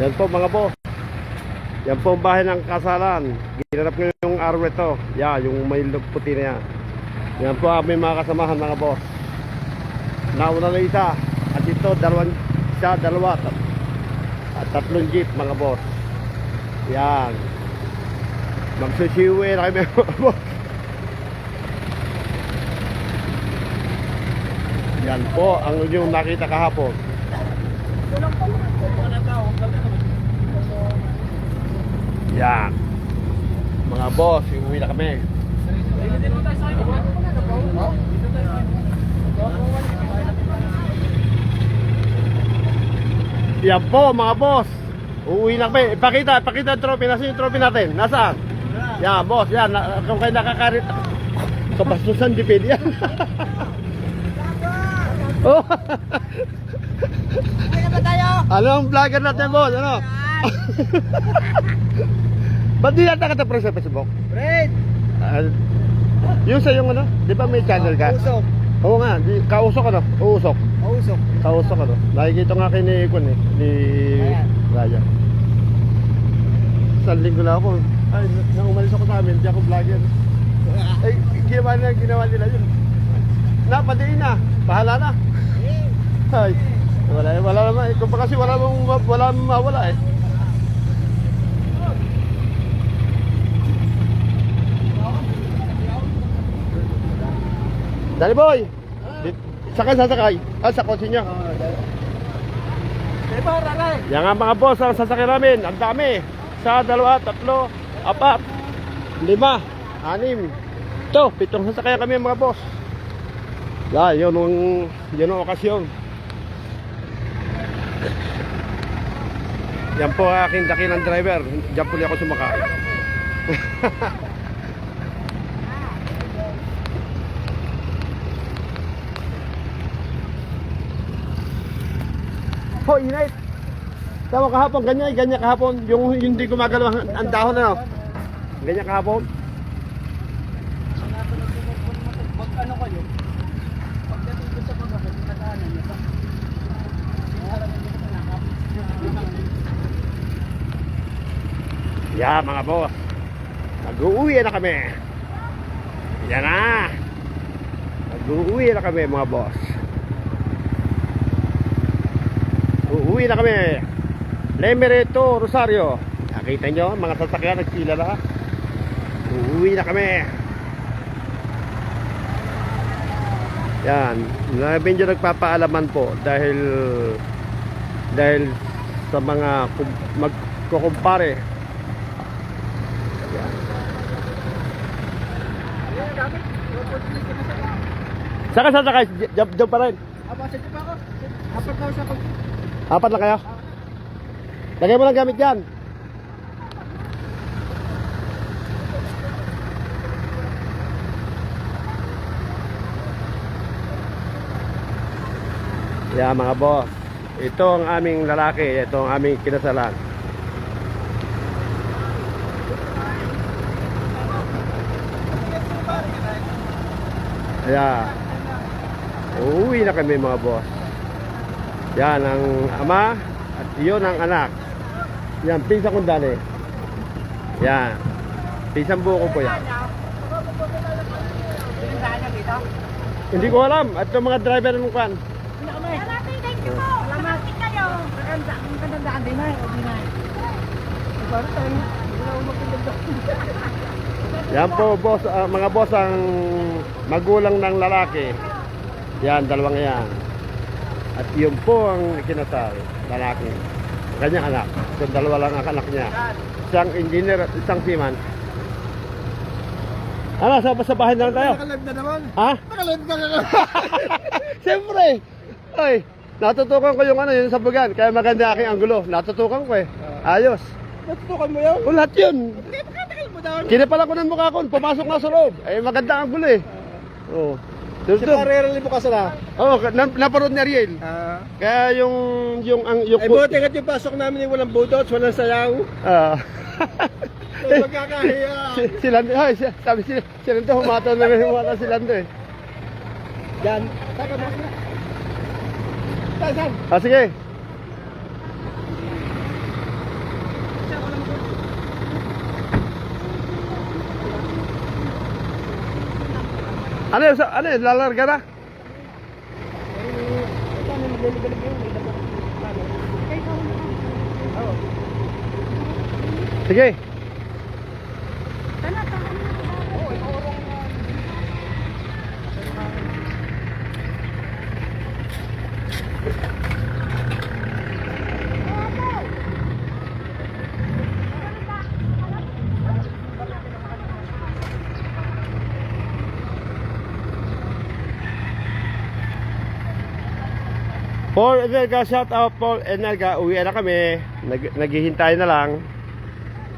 Yan po mga boss. Yan po ang bahay ng kasalan. Ginanap ko yung araw ito. Yan, yung may lug puti na yan. Yan po aming mga kasamahan mga boss. Nauna na isa. At ito, dalawang, isa, dalawa. Tat, at tatlong jeep mga boss. Yan. Magsusiwi na kami mga boss. Yan po ang inyong nakita kahapon. Yan. Mga boss, uuwi na kami. Yan po mga boss. Uuwi na kami. Ipakita, ipakita ang trophy. Nasaan yung trophy natin? Nasaan? Yan, boss. Yan. Kung kayo nakakarit. Kabastusan, dipid yan. oh. Ay na ba tayo? Ano ang vlogger natin, boss? Ano? Ba't di yata ka sa Facebook? Red! Ah, yung sa yung ano, di ba may channel ka? Usok. Oo nga, di, kausok ano? Uusok. Usok. Kausok ano? Nakikita nga kay ni Ikon eh, ni Ryan. Ryan. Isang linggo na ako. Ay, nang umalis ako sa amin, di ako vlogger. Ay, ginawa nila, ginawa nila yun. Na, padiin na. Bahala na. Ay, wala, wala naman. Kung pa kasi wala mong, wala mawala eh. Dali boy! Sakay, sasakay. Ah, sa kotse niya. Diba, Raray? Yan nga mga boss, ang sasakyan namin. Ang dami. Sa dalawa, tatlo, apat, lima, anim. Ito, pitong sasakyan kami mga boss. Yan, yun ang, yun ang okasyon. Yan po aking dakilang driver. Diyan po ako sumakay. Ho, init. Tama kahapon, ganyan, ganyan kahapon. Yung hindi gumagalaw ang, ang dahon ano. Ganyan kahapon. Pag ano kayo? Pagdating ko sa mga pinagdaanan niya pa. Yeah, mga boss. Nag-uuwi na kami. Yan na. Nag-uuwi na kami mga boss. Uuwi na kami. Lemereto, Rosario. Nakita nyo, mga sasakyan nagpila na. Uuwi na kami. Yan. Medyo nagpapaalaman po dahil dahil sa mga kum- magkukumpare Saka sa sakay, jump, jump pa rin. Aba, sa pa ako. Apat ako sa pag... Apat lang kayo. Lagay mo lang gamit dyan. Yeah, mga boss. Ito ang aming lalaki. Ito ang aming kinasalan. Yeah. Uuwi na kami mga boss. Yan ang ama at iyon ang anak. Yan, pinsan kong dali. Yan. Pinsan buko po yan. Hindi ko alam. At yung mga driver ng kwan. Hindi kami. Salamat. kayo. Maganda. Ang kandandaan din ay. O di na. Diba na tayo? Hindi na ako magkandandaan. Yan po, boss, ah, mga boss ang magulang ng lalaki. Yan, dalawang yan. At yun po ang kinasal, lalaki. Kanyang anak. So, dalawa lang ang anak niya. Isang engineer at isang seaman. Ano, sa, sa bahay na lang tayo? Nakalive na naman. Ha? Nakalive na naman. Siyempre. Ay, natutukan ko yung ano, yung sabugan. Kaya maganda aking anggulo. Natutukan ko eh. Ayos. Natutukan mo yun? O lahat yun. Hindi, pagkatagal mo daw. Kinapala ko ng mukha ko. Pumasok na sa loob. Eh, maganda ang anggulo eh. Oo. Si Dito. Parerali mo ka sana. Oo, na, naparod ni Ariel. Ah. Kaya yung, yung, ang, yung, Ay, buti nga yung pasok namin yung walang budots, walang sayaw. Ah. Ay, magkakahiya. si, si Lando, ay, si, sabi si, si Lando, humataw na rin humataw si Lando eh. Yan. Saka mo. Saan, saan? Ah, sige. Ano yun? Ano yun? Lalarga na? Sige. Oo, ikaw orong. Paul Enelga, shout out Paul Enelga. Uwi na kami. Nag naghihintay na lang.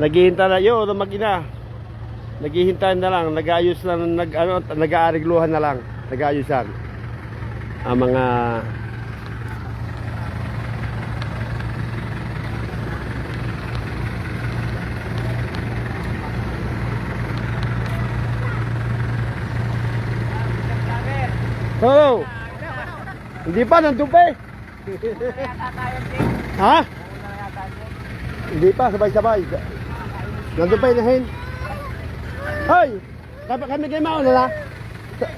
Naghihintay na ang mag-ina. Naghihintay na lang, nag-aayos na, nag, ano, nag-aarigluhan na lang. Nag-aayusan. Ang mga Hello. Hindi pa, nandun pa eh. ha? Hindi pa, sabay-sabay. Nandun pa inahin. Hoy! Kami, kayo mauna na. Sa-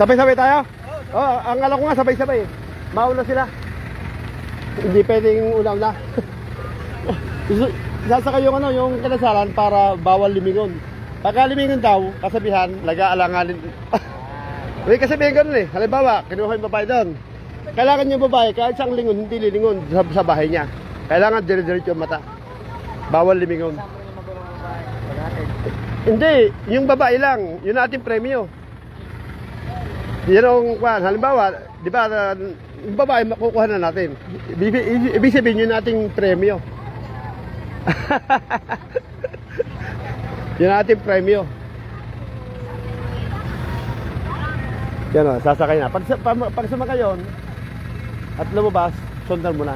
Sabay-sabay tayo? Oo, oh, ang alam ko nga sabay-sabay. Mauna sila. Hindi pwedeng una-una. Sasakay yung ano, yung kanasalan para bawal limingon. Pagka limingon daw, kasabihan, nag-aalanganin. May kasabihan ganun eh. Halimbawa, kinuha yung babae doon. Kailangan yung babae, kahit siyang lingon, hindi lilingon sa, sa bahay niya. Kailangan dire-diretso yung mata. Bawal limingon. Hindi, yung babae lang, yun natin premyo. Yan ang kwan. Halimbawa, di ba, uh, yung babae makukuha na natin. Ibig, ibig- sabihin yun nating premyo. yun nating premyo. Yan o, sasakay na. Pag, pag, pag sumakay yun, at lumabas, sundan mo na.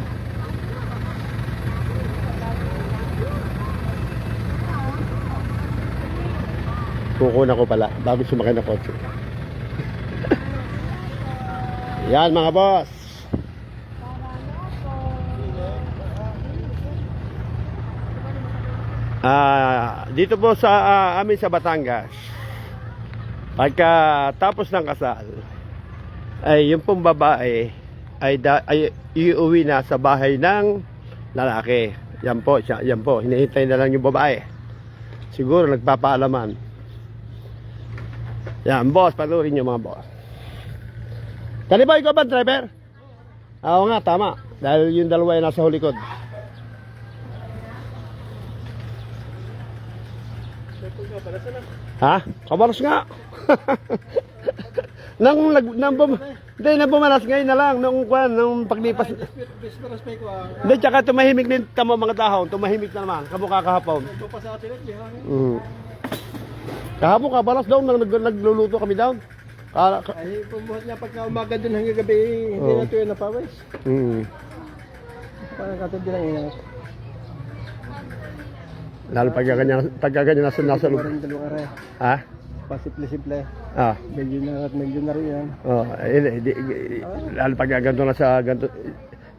Kukuna ko pala, bago sumakay na kotse. Yan mga boss. Ah, dito po sa ah, amin sa Batangas. Pagka tapos ng kasal, ay yung pong babae ay, da, ay iuwi na sa bahay ng lalaki. Yan po, siya, yan po, hinihintay na lang yung babae. Siguro nagpapaalaman. Yan, boss, panurin nyo mga boss. Kani ba ikaw ba, driver? Oo nga, tama. Dahil yung dalawa ay nasa hulikod. Ha? Kabaros nga. nang nag nang bum, hindi nang bumalas ngayon na lang nung kwan nung paglipas. Hindi tsaka tumahimik din tamo mga dahon, tumahimik na naman kamukha kahapon. Mm. Kahapon kabalas daw nang nag, nagluluto kami daw. Kala, ka, Ay, pumuhat niya pagka umaga din hanggang gabi, hindi Oo. na ito yung napawis. mm. Parang katindi lang ingat. Lalo pag ganyan, pag ganyan nasa nasa loob. Ha? Pasimple-simple. Ah. Medyo na at medyo na rin yan. Oh, eh, di, lalo pag ganito na sa ganito.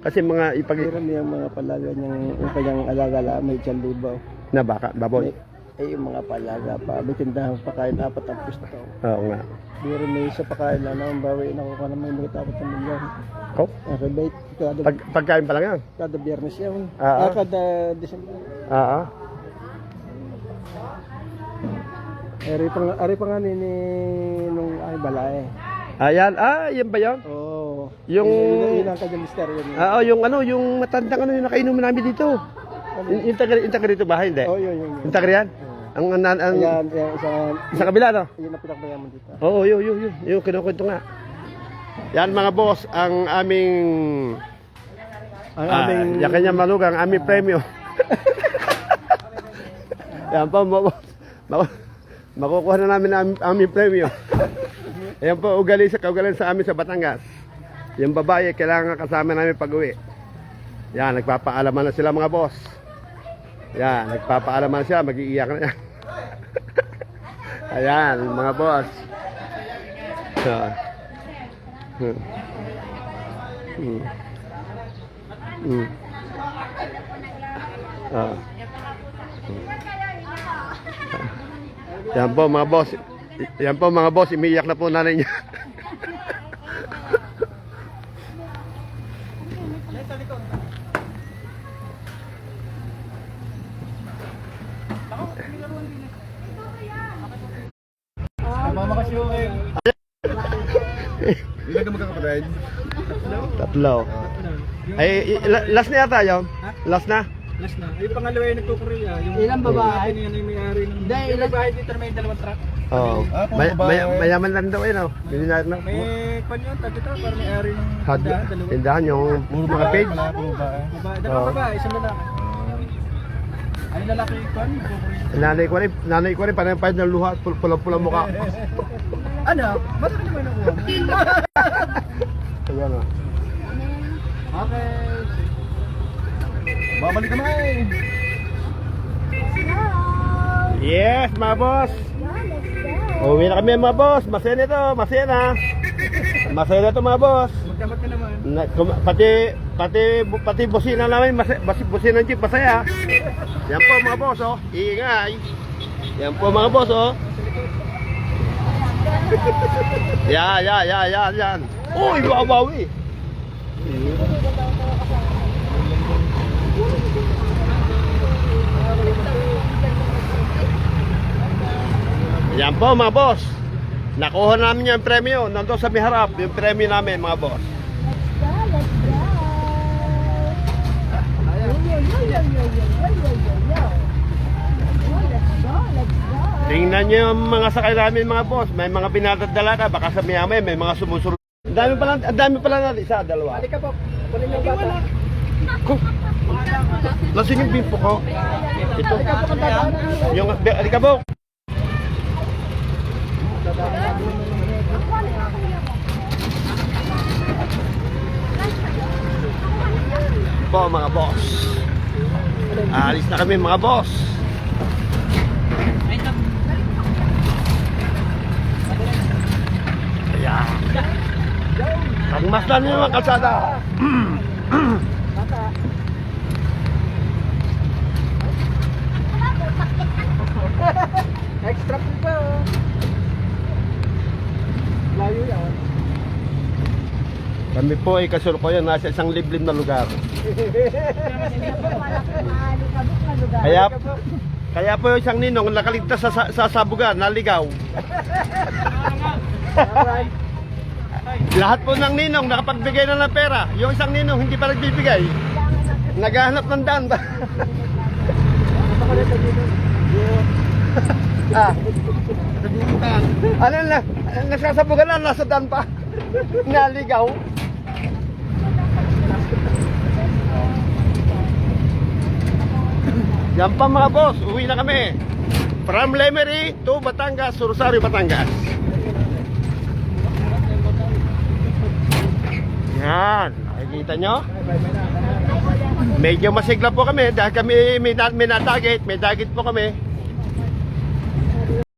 Kasi mga ipag Pero may ang mga palaga niyang, yung kanyang alaga may tiyan libaw. na baka, baboy. Eh, yung mga palaga pa, may tindahan pa kain apat ang pisto. Oo nga. Pero may isa pa kain na naman bawi, nakuha na may mga apat ng milyon. Oh, Ang rebate, kada, pag, pagkain pa lang yan. kada biyernes yan. Ah, ah. Ah, kada December. Ah, ah. Ari pa nga, ari pa nga ni, nung ay balae. Ayan, ah, yan ba yan? Oo. Yung- yun, ang kanyang mister yun. Ah, oh, yung ano, yung matandang ano yung nakainom namin dito. Yung, yung, taga, yung taga dito bahay, hindi? Oh, yun, yun, yun. Yung taga riyan? Ang, ang, ang, ang Ayan, yan, isa, sa kabila, no? yun ang pinakamayaman dito. Oo, yun, yun, yun. Yung kinukwento nga. Yan mga boss, ang aming... Ang Ah, aming, yan kanya malugang, aming premyo. yan po, ma ma makukuha na namin ang aming premyo. Yan po, ugali sa kaugalan sa amin sa Batangas. Yung babae, kailangan kasama namin pag uwi. Yan, nagpapaalaman na sila mga boss. Yan, nagpapaalaman na sila, mag-iiyak na yan. Ayan, mga boss. So, hmm. Hmm. Hmm. Ah. Yan po mga boss. Yan po mga boss, imiyak na po nanay niya. Mama kasi yung eh. Ilan ka magkakapatid? Tatlo. Ay, i- la- last na yata yun? Last na? Last na. Yung pangalawa yung nagkukorea. Yung Ilang babae? Yung yan yung may-ari ng... Hindi, Yung ilan- babae dito na may dalawang truck. Oo. Ah, puro May, babae. may, mayaman lang daw yun, oh. Milyonar na. May kwan yun, tag ito, parang may-ari ng Had, tindahan, dalawa. tindahan yung mga page. Puro babae. Babae, dalawang Oo. babae, isang lalaki. Ay, lalaki yung nagkukorea. Nanay ko rin, nanay ko rin, parang parang ng luha, pul- pulang-pulang mukha. Ano? Ba't ka naman nakuha? Ayan, oh. Okay. Babalik ka na eh. Yes, mga boss. Uwi na kami mga boss. Masaya nito, masaya na. Masaya na ito mga boss. Magkabat ka naman. Na, kum- pati pati pati busina namin mas, bas, busina ng jeep masaya. Yan po mga boss oh. Ingay. Yan po mga boss oh. Ya, ya, ya, ya, yan. Uy, babawi. Yan po mga boss. Nakuha namin yung premyo. Nandun sa may harap, yung premyo namin mga boss. Tingnan nyo yung mga sakay namin mga boss. May mga binatadala ka. Baka sa miyamay may mga sumusunod. Ang dami pala, ang dami pala natin. Isa, dalawa. Balik ka po. Kunin yung bata. Ko. Lasing yung bimpo ko. Ito. Yung, alikabok. Po mga boss. Alis na kami mga boss. Ayan. Pagmasdan nyo mga kalsada. Extra po pa. oh. Layo yan. Kami po ay kasurkoyan nasa isang liblib na lugar. Kaya kaya po yung isang ninong nakaligtas sa, sa, sa sabugan, naligaw. Lahat po ng ninong nakapagbigay na ng pera. Yung isang ninong hindi pa nagbibigay. Naghahanap ng daan ba? ah. Ano na? Nasasabugan na, nasa daan pa. Naligaw. Yan pa mga boss, uwi na kami. From Lemery to Batangas, Rosario, Batangas. Yan, nakikita nyo? Medyo masigla po kami dahil kami may, na- may na-target, may target po kami.